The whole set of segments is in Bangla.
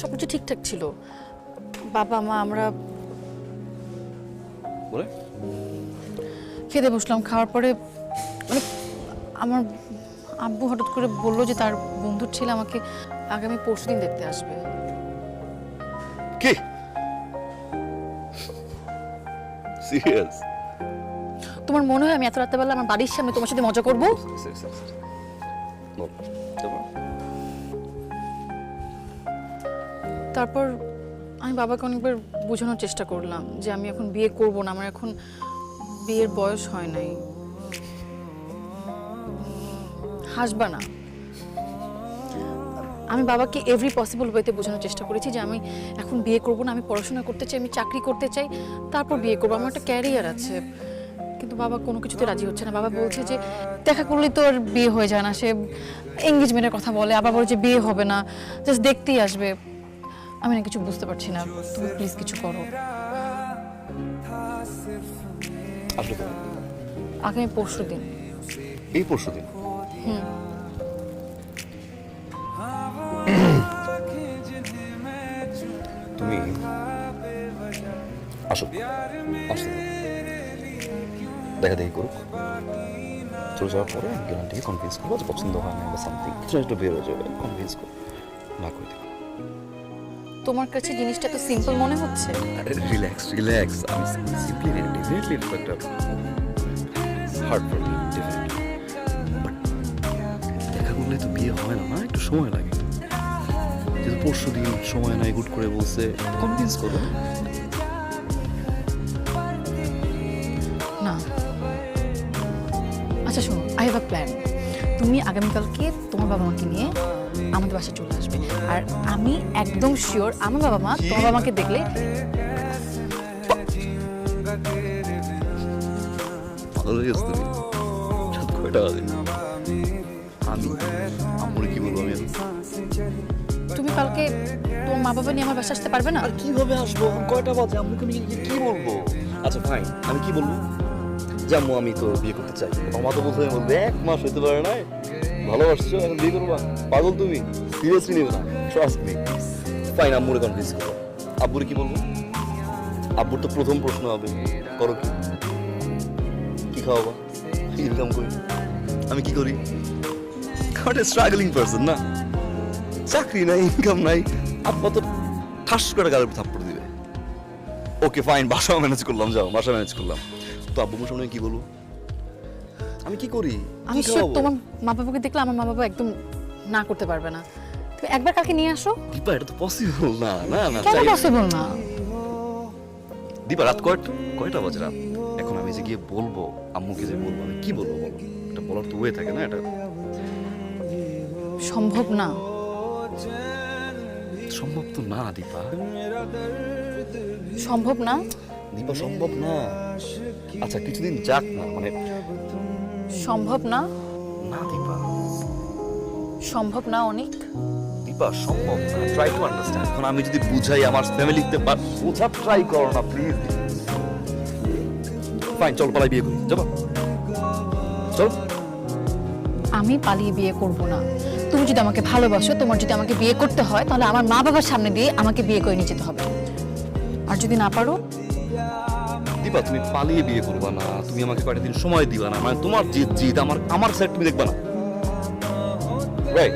সব কিছু ঠিকঠাক ছিল। বাবা মা আমরা বলে? খেতে বসলাম। খাওয়ার পরে মানে আমার আব্বু হঠাৎ করে বলল যে তার বন্ধুর ছেলে আমাকে আগামী পরশু দিন দেখতে আসবে। কি? সিরিয়াস তোমার মনে হয় আমি এত রাত্রেবেলা আমার বাড়ির সামনে তোমার সাথে মজা করব? তারপর আমি বাবাকে অনেকবার বোঝানোর চেষ্টা করলাম যে আমি এখন বিয়ে করব না, আমার এখন বিয়ের বয়স হয় নাই। হাসবা না। আমি বাবাকে এভরি পসিবল ওয়েতে বোঝানোর চেষ্টা করেছি যে আমি এখন বিয়ে করব না, আমি পড়াশোনা করতে চাই, আমি চাকরি করতে চাই, তারপর বিয়ে করব। আমার একটা ক্যারিয়ার আছে। কিন্তু বাবা কোনো কিছুতে রাজি হচ্ছে না। বাবা বলছে যে, দেখা করলেই তো আর বিয়ে হয়ে যায় না। সে এঙ্গেজমেন্টের কথা বলে, আবার বলে যে বিয়ে হবে না। জাস্ট দেখতেই আসবে। আমি না কিছু বুঝতে পারছি না। তুমি প্লিজ কিছু করো। আসলে আগামী পরশু দিন। এই পরশু দিন? তুমি আসো। আসতে। দেখা দেখি করুক। চলে যাওয়ার পরে গ্যারান্টিকে কনভিন্স করব যে পছন্দ হয় না বা সামথিং কিছু একটু বের যাবে। কনভিন্স করো। না করে দেবো তোমার কাছে জিনিসটা তো সিম্পল মনে হচ্ছে? আরে রিল্যাক্স রিল্যাক্স আমি সিম্পলি ডেফিনেটলি ইটস একটা hard for me definitely but দেখা করলে তো বিয়ে হয় না না? একটু সময় লাগে। যেহেতু পরশু দিন সময় নাই গুড করে বলছে কনভিন্স করো। না। আচ্ছা শোনো আই হ্যাভ আ প্ল্যান তুমি আগামীকালকে তোমার বাবা মাকে নিয়ে আমাদের বাসায় চলে আসবে। আর আমি একদম শিওর আমার বাবা মা তোমার বাবা মাকে দেখলে ভালো লেগেছে তুমি রাত কয়টা বাজে আমি? আম্মুরে কি বলব আমি তুমি কালকে তোমার মা বাবা নিয়ে আমার বাসায় আসতে পারবে না? আর কীভাবে আসব? কয়টা বাজে? আম্মুকে আমি কি- কি বলব? আচ্ছা ফাইন আমি কি বলব? যে আম্মু আমি তো বিয়ে করতে চাই। আমার তো বলতে বলবে এক মাস হইতে পারে নাই। ভালোবাসছো, এখন বিয়ে করবা? পাগল তুমি? সিরিয়াসলি না ট্রাস্ট মি ফাইন আম্মুরে কনভিন্স করো আব্বুরে কি বলব? আব্বুর তো প্রথম প্রশ্ন হবে, করো কি? কি খাওয়াবা? ইনকাম করি? আমি কি করি? স্ট্রাগলিং পারসন না? চাকরি নাই ইনকাম নাই। আব্বা তো ঠাস করে গালের থাপ্পড় দিবে। ওকে ফাইন বাসা ম্যানেজ করলাম, যাও বাসা ম্যানেজ করলাম। তো আব্বু সামনে কি বলব? আমি কি করি? আমি শিওর তোমার মা বাবাকে দেখলে আমার মা বাবা একদম না করতে পারবে না। তুমি একবার কালকে নিয়ে আসো। দীপা এটা তো পসিবল না না না কেন পসিবল না? দীপা রাত কয়টা কয়টা বাজে রাত? এখন আমি যে গিয়ে বলব আম্মুকে যে বলব আমি কি বলব বলো? এটা বলার তো ওয়ে থাকে না এটা। সম্ভব না। সম্ভব তো না দীপা। সম্ভব না? দীপা সম্ভব না। আচ্ছা কিছুদিন যাক না মানে সম্ভব না? না দীপা। সম্ভব না অনেক? দীপা সম্ভব না। ট্রাই টু আন্ডারস্ট্যান্ড এখন আমি যদি বুঝাই আমার ফ্যামিলিতে বোঝা ট্রাই করো না প্লিজ ফাইন চল পালাই বিয়ে করি। যাব চল। আমি পালিয়ে বিয়ে করব না। তুমি যদি আমাকে ভালোবাসো তোমার যদি আমাকে বিয়ে করতে হয় তাহলে আমার মা বাবার সামনে দিয়ে আমাকে বিয়ে করে নিয়ে যেতে হবে। আর যদি না পারো? দীপা তুমি পালিয়ে বিয়ে করবা না, তুমি আমাকে কয়েকটা দিন সময় দিবা না মানে তোমার জিত জিত আমার আমার সাইড তুমি দেখবা না। রাইট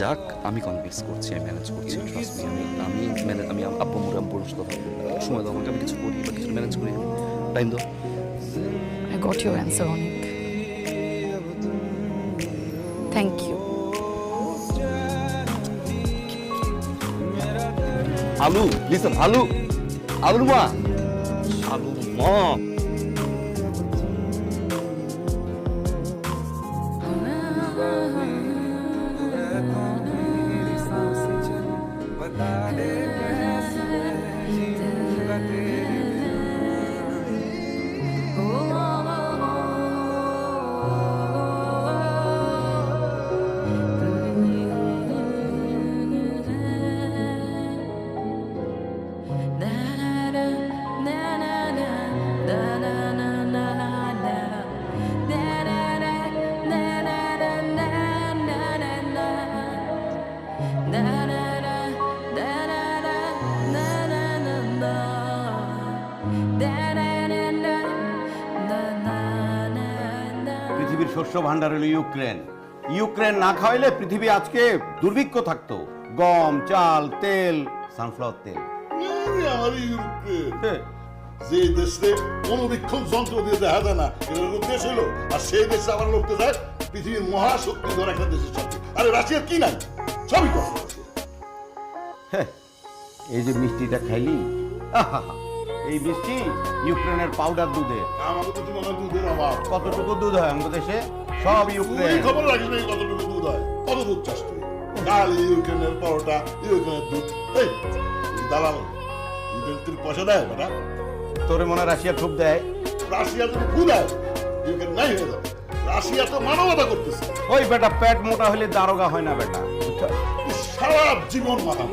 যাক, আমি কনভিন্স করছি, আমি ম্যানেজ করছি ট্রাস্ট আমি আমি ম্যানেজ আমি আব্বু আব্বুর সাথে। সময় দাও আমাকে, আমি কিছু করি, বা কিছু ম্যানেজ করি। টাইম দাও। আই গট ইউর অ্যান্সার অনেক থ্যাংক ইউ আলু লিসন আলু আলু মা আলু মা শস্য ভান্ডার হলো ইউক্রেন। ইউক্রেন না খাওয়াইলে পৃথিবী আজকে দুর্ভিক্ষ থাকতো। গম চাল তেল সানফ্লাওয়ার তেল। আমার যে দেশে অনুবীক্ষণ যন্ত্র দিয়ে দেখা যায় না দেশ হলো আর সেই দেশে লড়তে যায় পৃথিবীর মহাশক্তি ধর একটা দেশের সাথে আরে রাশিয়ার কি নাই? সবই কথা হ্যাঁ, এই যে মিষ্টিটা খাইলি? এই মিষ্টি ইউক্রেনের পাউডার দুধে আমাকে তো দুধের অভাব। কতটুকু দুধ হয় আমাদের দেশে? সব ইউক্রেন। খবর রাখিস না কতটুকু দুধ হয়? কত দুধ চাষ তুই? ডাল ইউক্রেনের পরোটা ইউক্রেনের দুধ। এই দালাল ইউক্রেন তুই পয়সা দেয় বেটা? তোরে মনে রাশিয়া খুব দেয়। রাশিয়া যদি ভু দেয়। ইউক্রেন নাই হয়ে যাবে। রাশিয়া তো মানবতা করতেছে। ওই বেটা পেট মোটা হলে দারোগা হয় না বেটা? সারা জীবন মাথা।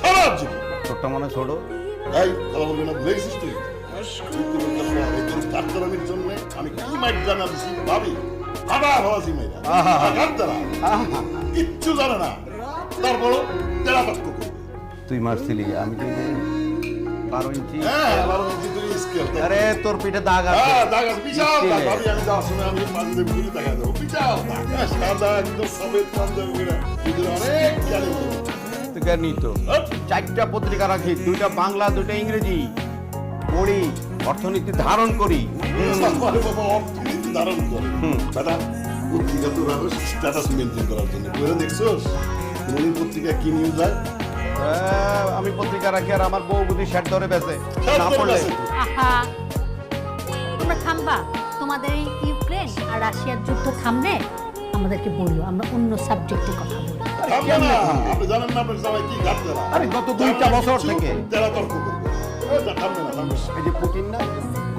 সারা জীবন। তোরটা মনে ছোট। এই কথা বলবি না ভুলে গেছিস তুই? আমি কি মাইট জানা ভাবি? আহা। আঘাত কিচ্ছু জানে না। তারপরও তেরা তুই মারছিলি আমি তুই বারো ইঞ্চি। হ্যাঁ বারো ইঞ্চি তুই স্কেল আরে তোর পিঠে দাগ আছে। হ্যাঁ দাগ আছে। বিশাল দাগ। স্কেলে। আমি যাওয়ার সময় আমি পাঞ্জাবি গুলি দেখা দেবো। বিশাল দাগ। হ্যাঁ, সাদা একদম সবেদ পাঞ্জাবি গুলা ভিতরে অনেক গালি তুই নিত? চারটা পত্রিকা রাখি দুইটা বাংলা দুইটা ইংরেজি। পড়ি অর্থনীতি ধারণ করি। আরে ধারণ করে দাদা পত্রিকা তো রাখো স্ট্যাটাস মেনটেন করার জন্য। করে দেখছোস কোনদিন পত্রিকা কি নিউজ আহ, আমি পত্রিকা রাখি আর আমার বউ বুদ্ধি শ্যাট ধরে বেছে না পড়লে। আহা। তোমরা থামবা। তোমাদের এই ইউক্রেন আর রাশিয়ার যুদ্ধ থামলে আমাদেরকে বলল আমরা অন্য সাবজেক্টে কথা বলব। থামবে আপনি জানেন না আপনার জামাই কি ঘাট আরে গত দুইটা বছর থেকে। তেরা তর্ক করবে থামবে থামবে। এই যে পুতিন না?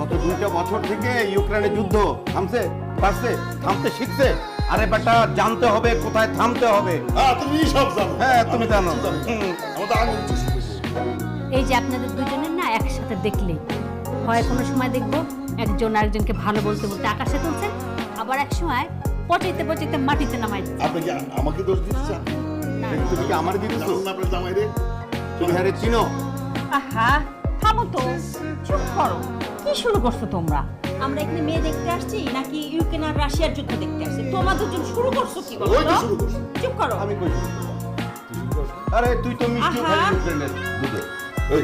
গত দুইটা বছর থেকে ইউক্রেনের যুদ্ধ থামছে পারছে থামতে শিখছে। আরে বেটা জানতে হবে কোথায় থামতে হবে। হ্যাঁ তুমি সব জানো। হ্যাঁ, তুমি জানো। তো আঙুল চুষে এই যে আপনাদের দুজনের না একসাথে দেখলে হয় কোনো সময় দেখব একজন আরেকজনকে ভালো বলতে বলতে আকাশে তুলছেন আবার এক সময় পচাইতে পচাইতে মাটিতে নামাই আপনি কি আমাকে দোষ দিতে চান তুমি কি আমার জানেন না আপনার জামাই রে। তুমি হারে চিনো? আহা থামো তো। চুপ করো। কি শুরু করছ তোমরা? আমরা এখানে মেয়ে দেখতে আসছি নাকি ইউক্রেন আর রাশিয়ার যুদ্ধ দেখতে আসছি? তোমরা দুজন শুরু করছ কি বলো? ওই তো তো? শুরু করছে। চুপ করো। আমি কই? আরে তুই তো মিষ্টি। খালি ইউক্রেনের দুধে এই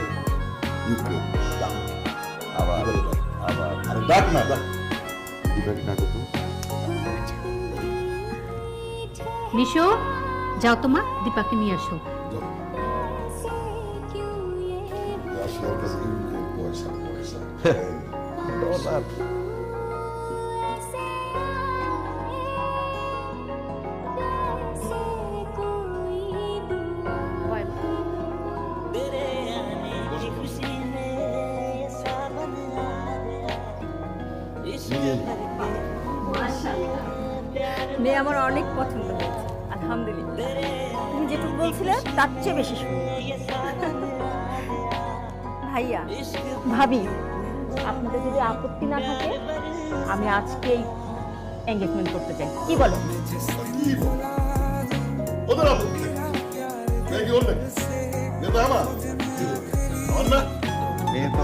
ইউক্রেন ডাক। আবার আবার আরে ডাক না ডাক। দিবেন না তো। মিশু যাও তোমা দীপাকে নিয়ে আসো। রাশিয়ার কাছে পয়সা পয়সা। ডলার মেয়ে আমার অনেক পছন্দ হয়েছে আলহামদুলিল্লাহ। তুমি যেটুকু বলছিলে তার চেয়ে বেশি ভাইয়া ভাবি আপনাদের যদি আপত্তি না থাকে আমি আজকেই এঙ্গেজমেন্ট করতে চাই। কি বলো? ওদের আপত্তি? এটা আমার। আমার না? মেয়ে তো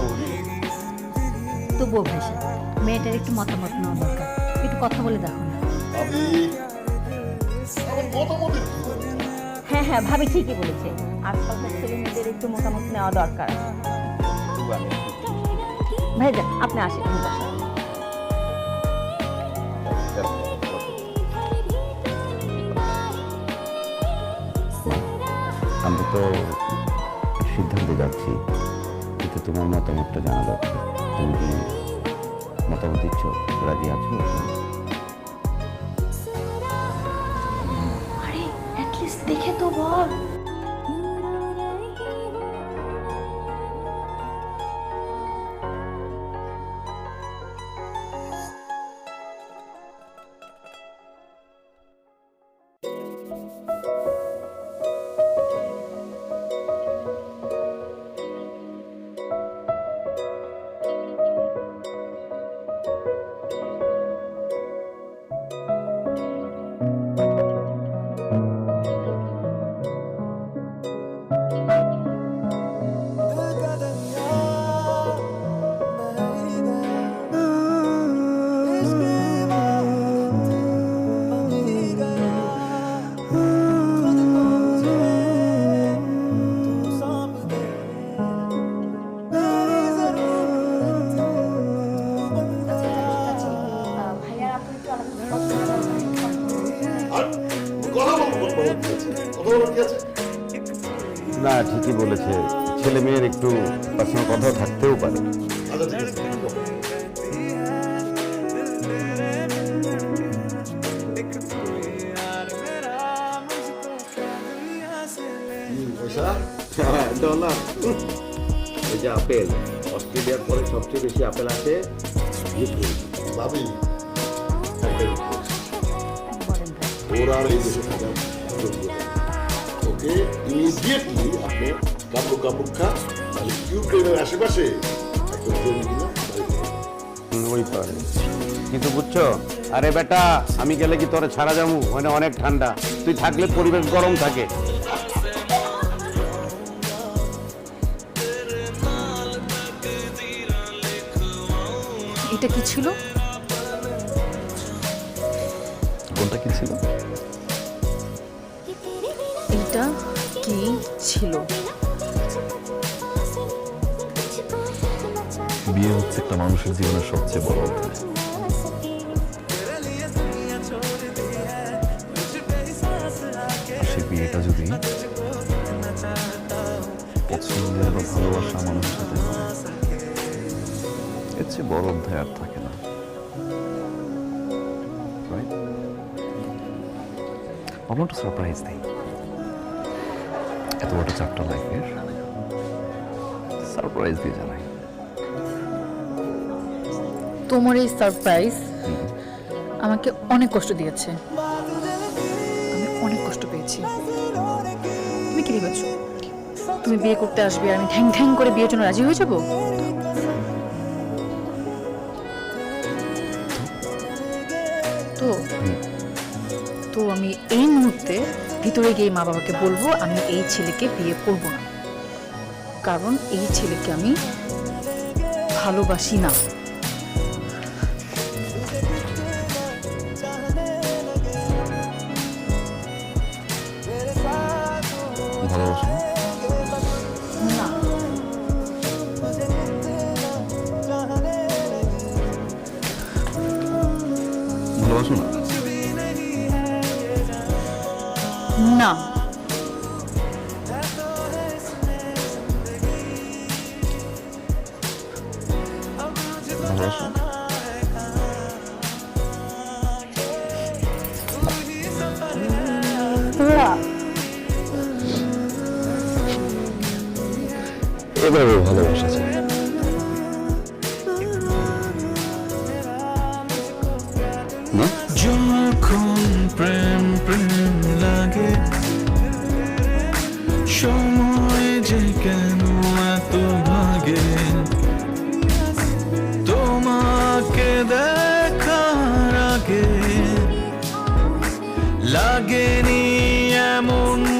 তবুও ভাইসা মেয়েটার একটু মতামত নেওয়া দরকার। একটু কথা বলে দেখো না? হ্যাঁ হ্যাঁ ভাবি ঠিকই বলেছে। আজকালকার ছেলে মেয়েদের একটু মতামত নেওয়া দরকার। ভাইজান, আপনি আসেন, আমি তো সিদ্ধান্তে যাচ্ছি, কিন্তু তোমার মতামতটা জানা দরকার। তুমি মতামত দিচ্ছ? রাজি আছো? না ঠিকই বলেছে। ছেলে মেয়ের একটু পার্সোনাল কথাও থাকতেও পারে। আচ্ছা ডলার এই যে আপেল অস্ট্রেলিয়ার পরে সবচেয়ে বেশি আপেল আছে ভাবি একটা আর এই দেশে যোগ্য ইমিডিয়েটলি আপনি কাপড় কাপড় খা তাহলে ইউক্রেনের আশেপাশে একটা জমি কিনা ওই পারে কিন্তু বুঝছ? আরে বেটা আমি গেলে কি তোরে ছাড়া যাব? মানে অনেক ঠান্ডা। তুই থাকলে পরিবেশ গরম থাকে। এটা কি ছিল? কোনটা কি ছিল? এটা কি ছিল? বিয়ে হচ্ছে একটা মানুষের জীবনের সবচেয়ে বড় অধ্যায়। বিয়েটা যদি পছন্দের বা ভালোবাসা মানুষের সাথে এর চেয়ে বড় অধ্যায় আর থাকে না? ভাবলাম একটা সারপ্রাইজ দিই এত বড় চ্যাপ্টার লাইফের সারপ্রাইজ দিয়ে জানাই। তোমার এই সারপ্রাইজ আমাকে অনেক কষ্ট দিয়েছে। আমি অনেক কষ্ট পেয়েছি। তুমি কি ভেবেছো? তুমি বিয়ে করতে আসবে আর আমি ঠ্যাং ঠ্যাং করে বিয়ের জন্য রাজি হয়ে যাব? তো তো আমি এই মুহূর্তে ভিতরে গিয়ে মা বাবাকে বলব, আমি এই ছেলেকে বিয়ে করব না। কারণ এই ছেলেকে আমি ভালোবাসি না। এভাবে ভালোবাসা চাই। যখন প্রেম প্রেম লাগে, সময় যে কেন এত ভাগে? তোমাকে দেখার আগে লাগেনি এমন